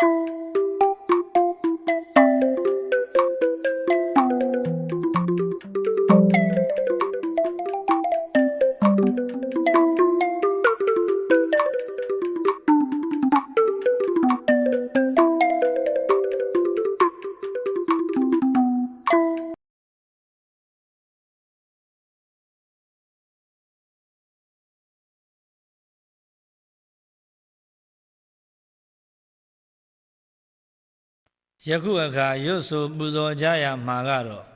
Thank you. ယခုအခါရွတ်ဆိုပူဇော်ကြရမှာကတော့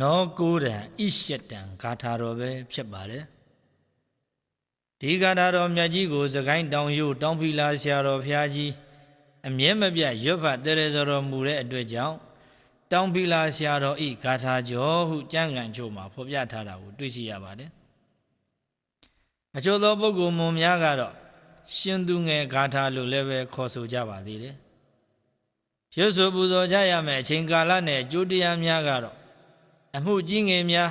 နောကိုးတံဣရှတံဂါထာတော်ပဲဖြစ်ပါတယ်ဒီဂါထာတော်မြတ်ကြီးကို စကိုင်းတောင်ယို့တောင်ဖီလာဆရာတော်ဘုရားကြီးအမြဲမပြတ်ရွတ်ဖတ်တရေစောတော်မူတဲ့အတွက်ကြောင့်တောင်ဖီလာဆရာတော်ဤဂါထာကျော်ဟုကြံ့ကန်ချို့မှာဖော်ပြထားတာကိုတွေ့ရှိရပါတယ်အချို့သောပုဂ္ဂိုလ်မွန်များကတော့ရှင်သူငယ်ဂါထာလို့လည်းပဲခေါ်ဆိုကြပါသေးတယ် ရွတ်ဆိုပူဇော်ကြရမယ်အချိန်ကာလနဲ့အကျိုးတရားများကတော့အမှုကြီးငယ်များ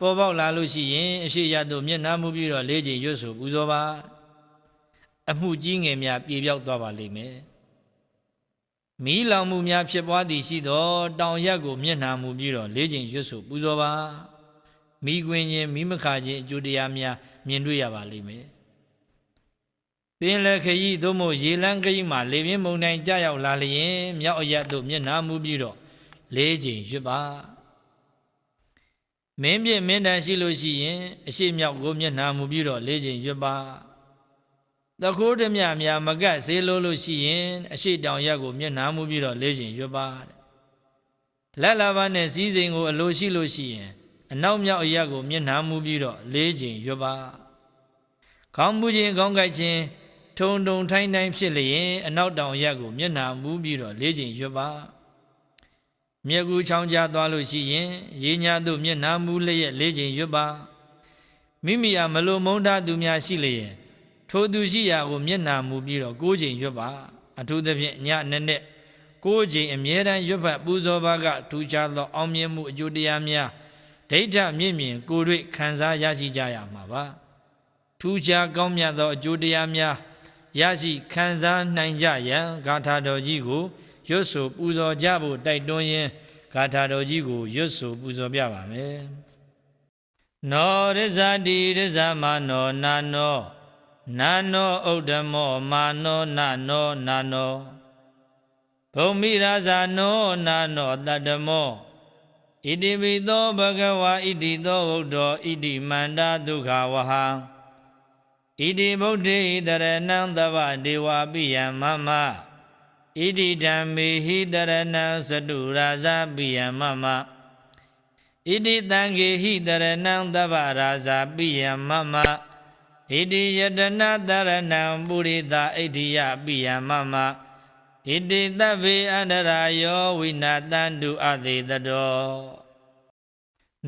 ပေါ်ပေါက်လာလို့ရှိရင်အရှိရသို့မျက်နှာမူပြီးတော့လေးချိန်ရွတ်ဆိုပူဇော်ပါအမှုကြီးငယ်များပြေပြောက်သွားပါလိမ့်မယ်မီးလောင်မှုများဖြစ်ပွားသည်ရှိသောတောင်ရက်ကိုမျက်နှာမူပြီးတော့လေးချိန်ရွတ်ဆိုပူဇော်ပါမိခွင်ခြင်းမိမခါခြင်းအကျိုးတရားများမြင်တွေ့ရပါလိမ့်မယ် ပင်လယ်ခရီးသို့မဟုတ်ရေလန်းခရီးမှာလေပြင်းမုန်တိုင်းကြရောက်လာလျင်မြောက်အရက်သို့မျက်နှာမူပြီးတော့လေးချိန်ရွတ်ပါမင်းပြင်းမင်းတန်ရှိလို့ရှိရင်အရှိမြောက်ကိုမျက်နှာမူပြီးတော့လေးချိန်ရွတ်ပါတခိုးဓမြများမကတ်ဆေးလို့လို့ရှိရင်အရှိတောင်ရက်ကိုမျက်နှာမူပြီးတော့လေးချိန်ရွတ်ပါတဲ့လက်လာပါနဲ့စီးစိမ်ကိုအလိုရှိလို့ရှိရင်အနောက်မြောက်အရက်ကိုမျက်နှာမူပြီးတော့လေးချိန်ရွတ်ပါခေါင်းမူခြင်းခေါင်းကိုက်ခြင်း ထုံထုံထိုင်းထိုင်းဖြစ်လျင်အနောက်တောင်ရက်ကိုမျက်နှာမူးပြီးတော့လေးချိန်ရွတ်ပါမြက်ကူချောင်းကြားသွားလို့ရှိရင်ရေညာတို့မျက်နှာမူးလျက်လေးချိန်ရွတ်ပါမိမိအားမလိုမုန်းထားသူများရှိလျင်ထိုသူရှိရာကိုမျက်နှာမူပြီးတော့ကိုးချိန်ရွတ်ပါအထူးသဖြင့်ညနဲ့နဲ့ကိုးချိန်အမြဲတမ်းရွတ်ဖတ်ပူဇော်ပါကထူးခြားသောအောင်မြင်မှုအကျိုးတရားများဒိဋ္ဌမြင့်မြင်ကိုယ်တွေ့ခံစားရရှိကြရမှာပါထူးခြားကောင်းမြတ်သောအကျိုးတရားများ ရရှိခံစားနိုင်ကြရန်ဂါထာတော်ကြီးကိုရွတ်ဆိုပူဇော်ကြဖို့တိုက်တွန်းရင်းဂါထာတော်ကြီးကိုရွတ်ဆိုပူဇော်ပြပါမယ်။နောရဇတိရဇမနောနာနောနာနောဥဒ္ဓမောမာနောနာနောနာနောဘုံမိရာဇာနောနာနောတတ္တမောဣတိပိသောဘဂဝါဣတိသောဝုဒ္ဓောဣတိမန္တာဒုက္ခဝဟံ ဣတိဗုဒ္ဓေတရဏံသဗ္ဗဒေဝပိယမမဣတိဓမ္မေဟိတရဏံသတုရာဇပိယမမဣတိတံခေဟိတရဏံသဗ္ဗရာဇပိယမမဣတိယတနာတရဏံပုရိသဣဋ္ဌိယပိယမမဣတိသဗ္ဗေအန္တရာယောဝိနာတန္တုအသေးတော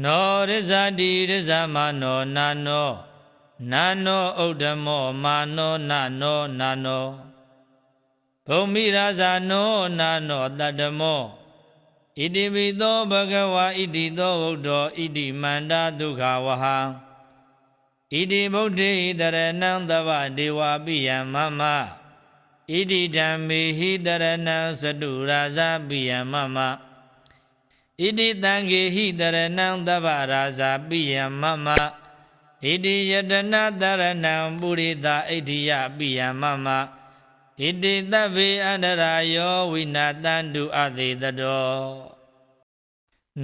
နောရဇတိရဇမနောနာနော နာနောဥဒ္ဓမောမာနောနာနောနာနောဘုံမိရာဇာနောနာနောတတ္တမောဣတိပိသောဘဂဝါဣတိသောဝုဒ္ဓောဣတိမန္တာဒုက္ခဝဟံဣတိဗုဒ္ဓေတရဏံသဗ္ဗဒေဝပိယမမဣတိဓမ္မေဟိတရဏံသတုရာဇပိယမမဣတိတံခေဟိတရဏံသဗ္ဗရာဇပိယမမ ဣတိယတနာတရဏံပုရိသဣဋ္ဌိယပိယမမဣတိသဗ္ဗေအန္တရာယောဝိနာတန္တုအသေးတော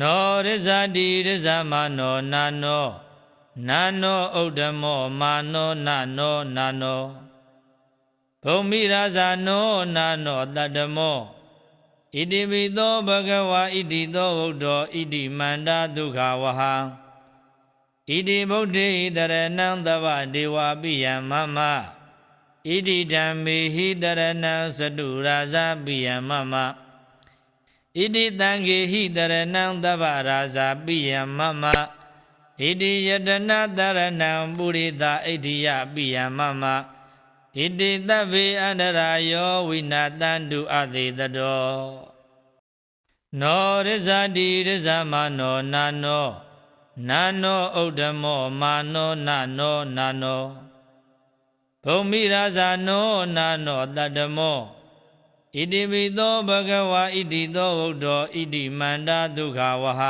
နောရဇတိရဇမနောနာနောနာနောဥဒ္ဓမောမာနောနာနောနာနောဘုံမိရာဇာနောနာနောတတ္တမောဣတိပိသောဘဂဝါဣတိသောဝုဒ္ဓောဣတိမန္တာဒုက္ခဝဟံ ဣတိဗုဒ္ဓေတရဏံသဗ္ဗဒေဝပိယမမဣတိဓမ္မေဟိတရဏံသတုရာဇပိယမမဣတိတံခေဟိတရဏံသဗ္ဗရာဇပိယမမဣတိယတနာတရဏံပုရိသဣဋ္ဌိယပိယမမဣတိသဗ္ဗေအန္တရာယောဝိနာတန္တုအသေးတောနောရဇတိရဇမနောနာနော နာနောဥဒ္ဓမောမာနောနာနောနာနောဘုံမိရာဇာနောနာနောတတ္တမောဣဣတိပိသောဘဂဝါဣတိသောဝုဒ္ဓောဣတိမန္တာဒုက္ခဝဟ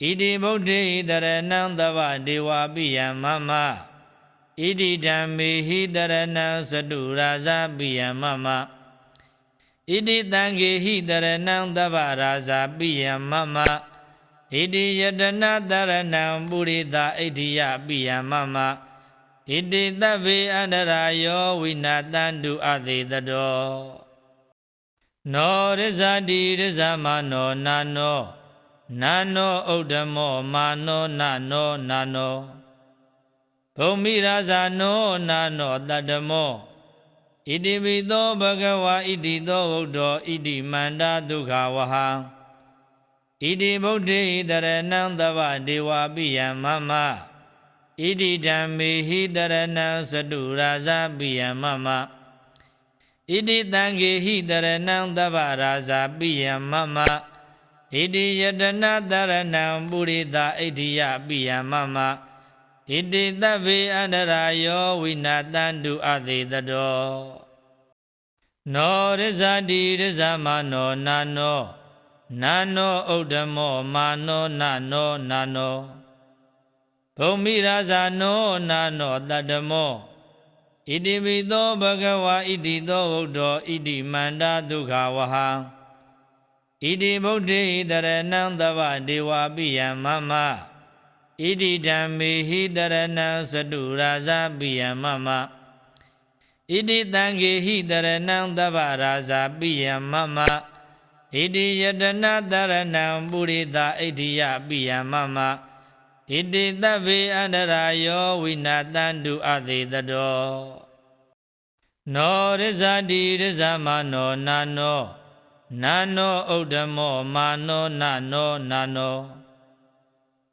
ဣတိဗုဒ္ဓေတရဏံသဗ္ဗဒေဝပိယမမဣတိဓမ္မေဟိတရဏံသတုရာဇပိယမမဣတိတံဂေဟိတရဏံသဗ္ဗရာဇပိယမမ ဣတိယတနာတရဏံပုရိသဣတိယပိယမမဣတိတဗ္ဗေအန္တရာယောဝိနာတန္တုအသေးတောနောရဇတိရဇမနောနာနောနာနောဥဒ္ဓမောမာနောနာနောနာနောဘုံမိရာဇာနောနာနောတတ္တမောဣတိပိသောဘဂဝါဣတိသောဝုဒ္ဓောဣတိမန္တာဒုက္ခဝဟ ဣတိဗုဒ္ဓေတရဏံသဗ္ဗဒေဝပိယမမဣတိဓမ္မေဟိတရဏံသတုရာဇပိယမမဣတိတံဂေဟိတရဏံသဗ္ဗရာဇပိယမမဣတိယတနာတရဏံပုရိသဣတိယပိယမမဣတိတဗ္ဗေအန္တရာယောဝိနာတန္တုအသေးတောနောရဇတိရဇမနောနာနော နာနောဥဒ္ဓမောမာနောနာနောနာနောဘုံမိရာဇာနောနာနောတတ္တမောဣတိပိသောဘဂဝါဣတိသောဝုဒ္ဓောဣတိမန္တာဒုက္ခဝဟဣတိဗုဒ္ဓေတရဏံသဗ္ဗဒေဝပိယမမဣတိဓမ္မေဟိတရဏံသတုရာဇပိယမမဣတိတံဂေဟိတရဏံသဗ္ဗရာဇပိယမမ ဣတိယတနာတရဏံပုရိသဣတိယပိယမမဣတိတဗ္ဗေအန္တရာယောဝိနာတန္တုအသေးတောနောရဇတိရဇမနောနာနောနာနောဥဒ္ဓမောမာနောနာနောနာနော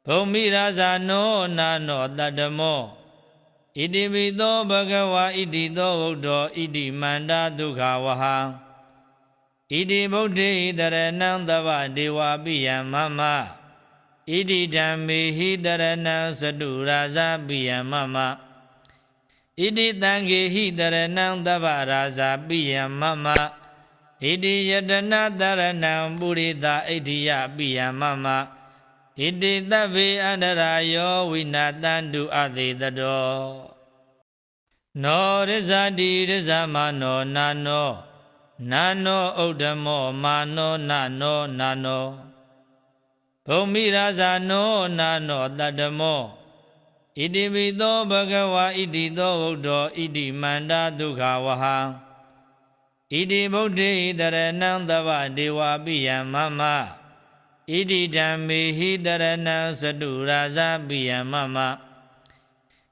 ဘုံမိရာဇာနောနာနောတတ္တမောဣတိပိသောဘဂဝါဣတိသောဝုဒ္ဓောဣတိမန္တာဒုက္ခဝဟ ဣတိဗုဒ္ဓေတရဏံသဗ္ဗဒေဝပိယမမဣတိဓမ္မေဟိတရဏံသတုရာဇပိယမမဣတိတံဂေဟိတရဏံသဗ္ဗရာဇပိယမမဣတိယတနာတရဏံပုရိသဣတိယပိယမမဣတိတဗ္ဗေအန္တရာယောဝိနာတန္တုအသေးတောနောရဇတိရဇမနောနာနော နာနောဥဒ္ဓမောမာနောနာနောနာနောဘုံမိရာဇာနောနာနောတတ္တမောဣတိပိသောဘဂဝါဣတိသောဝုဒ္ဓောဣတိမန္တာဒုက္ခဝဟဣတိဗုဒ္ဓေတရဏံသဗ္ဗဒေဝပိယမမဣတိဓမ္မေဟိတရဏံသတုရာဇပိယမမ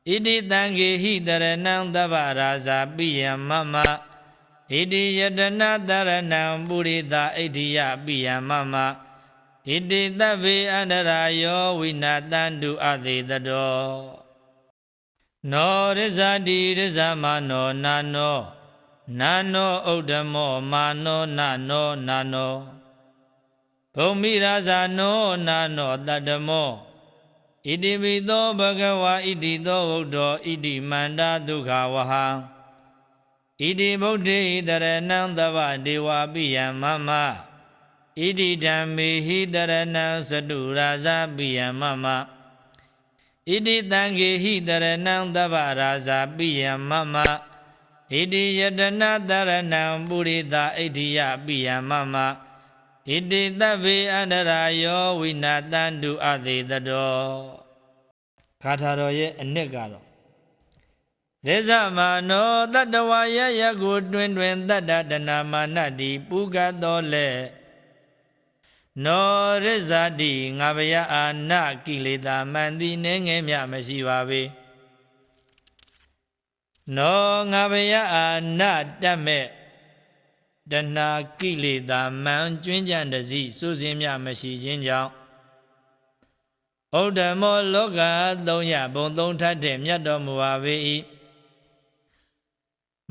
ဣတိတံဂေဟိတရဏံသဗ္ဗရာဇပိယမမ ဣတိယတနာတရဏံပုရိသဣတိယပိယမမဣတိတဗ္ဗေအန္တရာယောဝိနာတန္တုအသေးတောနောရဇတိရဇမနောနာနောနာနောဥဒ္ဓမောမာနောနာနောနာနောဘုံမိရာဇာနောနာနောတတ္တမောဣတိပိသောဘဂဝါဣတိသောဝုဒ္ဓောဣတိမန္တာဒုက္ခဝဟ ဣတိဗုဒ္ဓေတရဏံသဗ္ဗဒေဝပိယမမဣတိဓမ္မေဟိတရဏံသတုရာဇပိယမမဣတိတံဂေဟိတရဏံသဗ္ဗရာဇပိယမမဣတိယတနာတရဏံပုရိသဣတိယပိယမမဣတိတဗ္ဗေအန္တရာယောဝိနာတန္တုအသေးတောဂါထာတော်ရဲ့အနှစ်ကတော့ ရေဇမာနောတတဝရယကိုတွင်တွင်တတ္တတနာမာနတိပုဂတ်တော်လေနောရဇတိငါဗျာအာနကိလေသာမန်သည်နေငယ်မြမရှိပါပေနောငါဗျာအာနတတ်မဲ့တဏှာကိလေသာမန်ကျွင်းကြံတစီစိုးစင်းမြမရှိခြင်းကြောင့်ဩဒ္ဓမောလောကသုံးရဘုံသုံးထပ်တဲ့မြတ်တော်မူပါ၏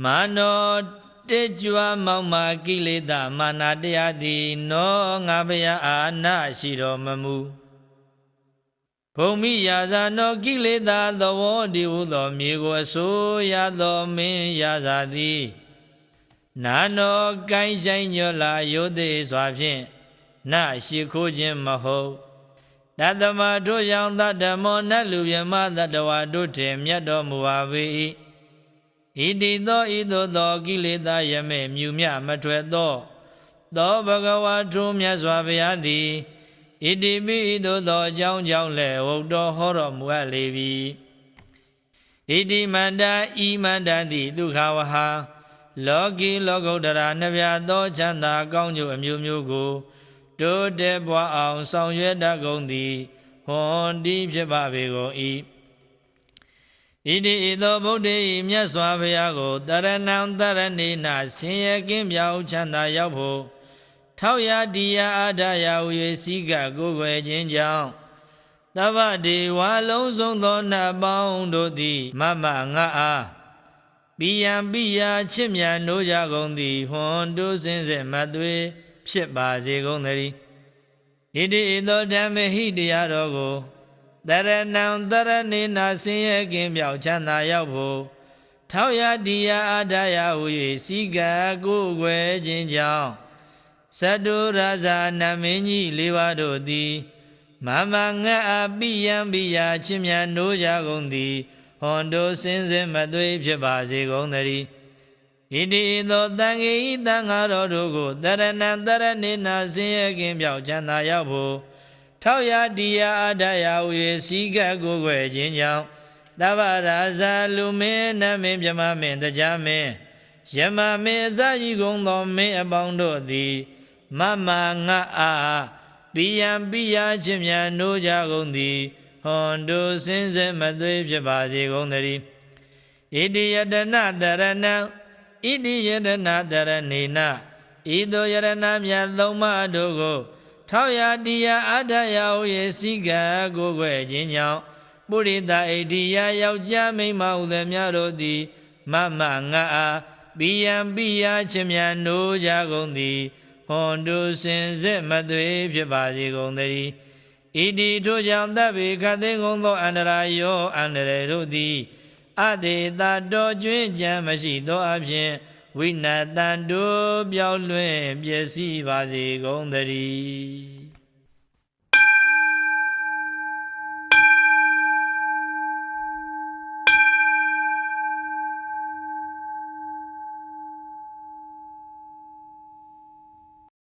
မာနောတေကြွမောင်မာကိလေသာမာနာတရားသည်နောငါဗျာအာနာရှိတော်မမူဘုံမိယာဇာနောကိလေသာသဝောဒီဟုသောမြေကိုအစိုးရသောမင်းရာဇာသည်နာနောကိုင်းဆိုင်ညောလာရိုသေစွာဖြင့်နရှိခိုးခြင်းမဟုတ်တတမတို့ရောင်တတမောနတ်လူမြမတတဝါတို့ထင်မြတ်တော်မူပါ၏ ဣတိသောဤသို့သောကိလေသာယမေမြူမြမထွက်သောသောဘဂဝါထုမြတ်စွာဘုရားသည်ဣတိပိဤသို့သောအကြောင်းကြောင့်လည်းဟုတ်တော်ဟောတော်မူအပ်လေပြီဣတိမန္တာဤမန္တတိဒုက္ခဝဟာလောကီလောကုတ္တရာနှပြသောချမ်းသာကောင်းကျိုးအမျိုးမျိုးကိုတိုးတက်ပွားအောင်ဆောင်ရွက်တတ်ကုန်သည်ဟွန်ဒီဖြစ်ပါပေကုန်၏ ဣတိဤသောဗုဒ္ဓ၏မြတ်စွာဘုရားကိုတရဏံတရဏိနာဆင်းရဲကင်းပြောင်းချမ်းသာရောက်ဖို့ထောက်ရဒီယအာဒယာဝေစီကကိုယ်ွယ်ခြင်းကြောင့်တဗ္ဗဒေဝလုံးစုံသောနတ်ပေါင်းတို့သည်မမငါအားပိယံပိယာချစ်မြတ်နိုးကြကုန်သည်ဟွန်တို့စင်းစေမသွေဖြစ်ပါစေကုန်သတည်းဣတိဤသောဓမ္မဟိတရားတော်ကို တရဏံတရဏိနာဆင်းရဲကင်းပြောက်ချမ်းသာရောက်ဖို့ထောက်ရဒီယအာဒယာဟူ၍စီကကိုယ်ွယ်ခြင်းကြောင့်သတ္တုရဇာနမင်းကြီးလေးပါးတို့သည် မမငတ်အပိယံပိယာချစ်မြတ်နိုးကြကုန်သည်ဟွန်တို့စင်းစင်မသွေးဖြစ်ပါစေကုန်သတည်းဣတိသောတန်ခေဤတန်ဃာတော်တို့ကိုတရဏံတရဏိနာဆင်းရဲကင်းပြောက်ချမ်းသာရောက်ဖို့ ထောက်ရဒီယအာဒယာဝေစီကကိုယ်ွယ်ခြင်းကြောင့်တဗ္ဗရာဇာလူမင်းနတ်မင်းမြမမင်းတရားမင်းယမမင်းအစရှိကုန်သောမင်းအပေါင်းတို့သည်မမငါအားပိယံပိယချင်းမြန်နိုးကြကုန်သည်ဟွန်တို့စင်းစဲမသွေးဖြစ်ပါစေကုန်သတည်းဣတိယတနာတရဏံဣတိယတနာတရဏေနဤသို့ယရဏမြတ်သုံးပါးတို့ကို ထောက်ရတရားအတ္တယဝေစီကကိုယ်ွယ်ခြင်းကြောင့်ပုရိသဣတိယယောက်ျားမိန်းမဟုသည်များတို့သည်မမငါအားပိယံပိယချင်းမြန်နိုးကြကုန်သည်ဟွန်တုစင်စစ်မသွေဖြစ်ပါစေကုန်သတည်းဣတိထိုကြောင့်တပ်ပေခတ်သိမ်းကုန်သောအန္တရာယောအန္တရေတို့သည်အတေတာတော်ကျွင်းကြံမရှိသောအဖြစ် ဝိနတံတို့ပြောင်းလွင်ပျက်စီးပါစေကုန်သတည်း